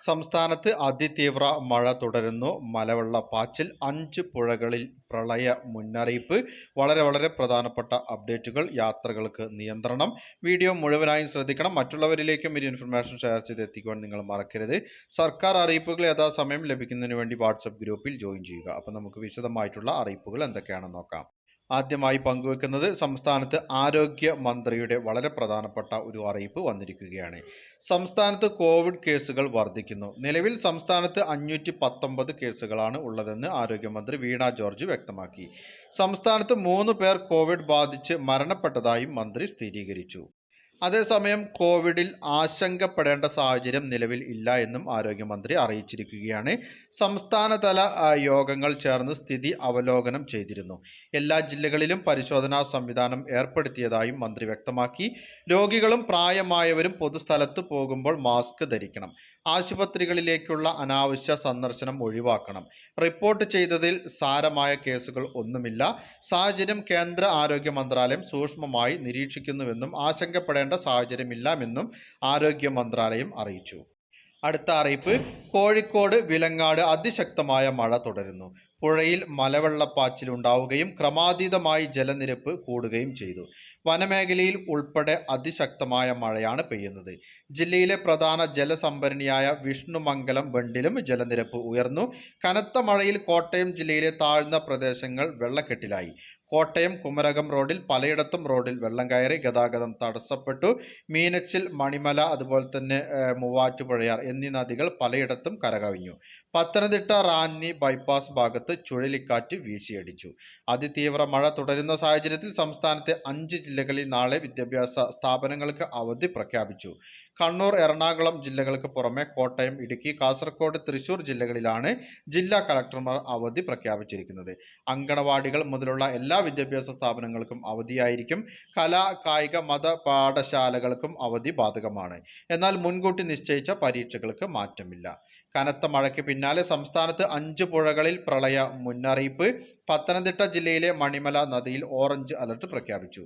സംസ്ഥാനത്ത് അതിതീവ്ര മഴ തുടരുന്നു. മലവെള്ളപ്പാച്ചിൽ അഞ്ച് പുഴകളിൽ പ്രളയ മുന്നറിയിപ്പ്. വളരെ വളരെ പ്രധാനപ്പെട്ട അപ്ഡേറ്റുകൾ യാത്രകൾക്ക് നിയന്ത്രണം. വീഡിയോ മുഴുവനായും ശ്രദ്ധിക്കണം. മറ്റുള്ളവരിലേക്കും ഈ ഇൻഫർമേഷൻ ഷെയർ ചെയ്ത് എത്തിക്കുവാൻ നിങ്ങൾ മറക്കരുത്. സർക്കാർ അറിയിപ്പുകൾ യഥാസമയം ലഭിക്കുന്നതിന് വേണ്ടി വാട്സപ്പ് ഗ്രൂപ്പിൽ ജോയിൻ ചെയ്യുക. അപ്പോൾ നമുക്ക് വിശദമായിട്ടുള്ള അറിയിപ്പുകൾ എന്തൊക്കെയാണെന്ന് നോക്കാം. ആദ്യമായി പങ്കുവെക്കുന്നത് സംസ്ഥാനത്ത് ആരോഗ്യ മന്ത്രിയുടെ വളരെ പ്രധാനപ്പെട്ട ഒരു അറിയിപ്പ് വന്നിരിക്കുകയാണ്. സംസ്ഥാനത്ത് കോവിഡ് കേസുകൾ വർദ്ധിക്കുന്നു നിലവിൽ സംസ്ഥാനത്ത് അഞ്ഞൂറ്റി പത്തൊമ്പത് കേസുകളാണ് ഉള്ളതെന്ന് ആരോഗ്യമന്ത്രി വീണ ജോർജ് വ്യക്തമാക്കി. സംസ്ഥാനത്ത് മൂന്ന് പേർ കോവിഡ് ബാധിച്ച് മരണപ്പെട്ടതായും മന്ത്രി സ്ഥിരീകരിച്ചു. അതേസമയം കോവിഡിൽ ആശങ്കപ്പെടേണ്ട സാഹചര്യം നിലവിൽ ഇല്ല എന്നും ആരോഗ്യമന്ത്രി അറിയിച്ചിരിക്കുകയാണ്. സംസ്ഥാനതല യോഗങ്ങൾ ചേർന്ന് സ്ഥിതി അവലോകനം ചെയ്തിരുന്നു. എല്ലാ ജില്ലകളിലും പരിശോധനാ സംവിധാനം ഏർപ്പെടുത്തിയതായും മന്ത്രി വ്യക്തമാക്കി. രോഗികളും പ്രായമായവരും പൊതുസ്ഥലത്ത് പോകുമ്പോൾ മാസ്ക് ധരിക്കണം. ആശുപത്രികളിലേക്കുള്ള അനാവശ്യ സന്ദർശനം ഒഴിവാക്കണം. റിപ്പോർട്ട് ചെയ്തതിൽ സാരമായ കേസുകൾ ഒന്നുമില്ല. സാഹചര്യം കേന്ദ്ര ആരോഗ്യ മന്ത്രാലയം സൂക്ഷ്മമായി നിരീക്ഷിക്കുന്നുവെന്നും ആശങ്കപ്പെടേണ്ട സാഹചര്യമില്ലെന്നും ആരോഗ്യ മന്ത്രാലയം അറിയിച്ചു. അടുത്ത അറിയിപ്പ് കോഴിക്കോട് വിലങ്ങാട് അതിശക്തമായ മഴ തുടരുന്നു. പുഴയിൽ മലവെള്ളപ്പാച്ചിൽ ഉണ്ടാവുകയും ക്രമാതീതമായി ജലനിരപ്പ് കൂടുകയും ചെയ്തു. വനമേഖലയിൽ ഉൾപ്പെടെ അതിശക്തമായ മഴയാണ് പെയ്യുന്നത്. ജില്ലയിലെ പ്രധാന ജലസംഭരണിയായ വിഷ്ണുമംഗലം ബണ്ടിലും ജലനിരപ്പ് ഉയർന്നു. കനത്ത മഴയിൽ കോട്ടയം ജില്ലയിലെ താഴ്ന്ന പ്രദേശങ്ങൾ വെള്ളക്കെട്ടിലായി. കോട്ടയം കുമരകം റോഡിൽ പലയിടത്തും റോഡിൽ വെള്ളം കയറി ഗതാഗതം തടസ്സപ്പെട്ടു. മീനച്ചിൽ മണിമല അതുപോലെ തന്നെ മൂവാറ്റുപുഴയാർ എന്നീ നദികൾ പലയിടത്തും കരകവിഞ്ഞു. പത്തനംതിട്ട റാന്നി ബൈപ്പാസ് ഭാഗത്ത് ചുഴലിക്കാറ്റ് വീശിയടിച്ചു. അതിതീവ്ര മഴ തുടരുന്ന സാഹചര്യത്തിൽ സംസ്ഥാനത്തെ അഞ്ച് ജില്ലകളിൽ നാളെ വിദ്യാഭ്യാസ സ്ഥാപനങ്ങൾക്ക് അവധി പ്രഖ്യാപിച്ചു. കണ്ണൂർ എറണാകുളം ജില്ലകൾക്ക് പുറമെ കോട്ടയം ഇടുക്കി കാസർഗോഡ് തൃശൂർ ജില്ലകളിലാണ് ജില്ലാ കളക്ടർമാർ അവധി പ്രഖ്യാപിച്ചിരിക്കുന്നത്. അങ്കണവാടികൾ മുതലുള്ള എല്ലാ വിദ്യാഭ്യാസ സ്ഥാപനങ്ങൾക്കും അവധിയായിരിക്കും. കലാ കായിക മത പാഠശാലകൾക്കും അവധി ബാധകമാണ്. എന്നാൽ മുൻകൂട്ടി നിശ്ചയിച്ച പരീക്ഷകൾക്ക് മാറ്റമില്ല. കനത്ത മഴയ്ക്ക് പിന്നാലെ സംസ്ഥാനത്ത് അഞ്ച് പുഴകളിൽ പ്രളയ മുന്നറിയിപ്പ്. പത്തനംതിട്ട ജില്ലയിലെ മണിമല നദിയിൽ ഓറഞ്ച് അലർട്ട് പ്രഖ്യാപിച്ചു.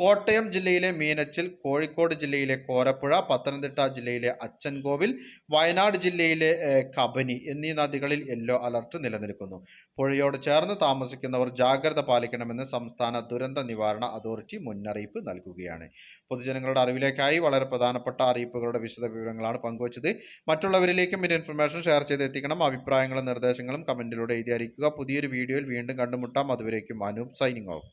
കോട്ടയം ജില്ലയിലെ മീനച്ചിൽ കോഴിക്കോട് ജില്ലയിലെ കോരപ്പുഴ പത്തനംതിട്ട ജില്ലയിലെ അച്ചൻകോവിൽ വയനാട് ജില്ലയിലെ കബനി എന്നീ നദികളിൽ യെല്ലോ അലർട്ട് നിലനിൽക്കുന്നു. പുഴയോട് ചേർന്ന് താമസിക്കുന്നവർ ജാഗ്രത പാലിക്കണമെന്ന് സംസ്ഥാന ദുരന്ത നിവാരണ അതോറിറ്റി മുന്നറിയിപ്പ് നൽകുകയാണ്. പൊതുജനങ്ങളുടെ അറിവിലേക്കായി വളരെ പ്രധാനപ്പെട്ട അറിയിപ്പുകളുടെ വിശദ വിവരങ്ങളാണ് പങ്കുവച്ചത്. മറ്റുള്ളവരിലേക്കും ഇതിന്റെ ഇൻഫർമേഷൻ ഷെയർ ചെയ്ത് എത്തിക്കണം അഭിപ്രായങ്ങളും നിർദ്ദേശങ്ങളും കമന്റിലൂടെ എഴുതി അറിയിക്കുക. പുതിയൊരു വീഡിയോയിൽ വീണ്ടും കണ്ടുമുട്ടാം. അതുവരേക്കും അനൂപ് സൈനിങ് ഓഫ്.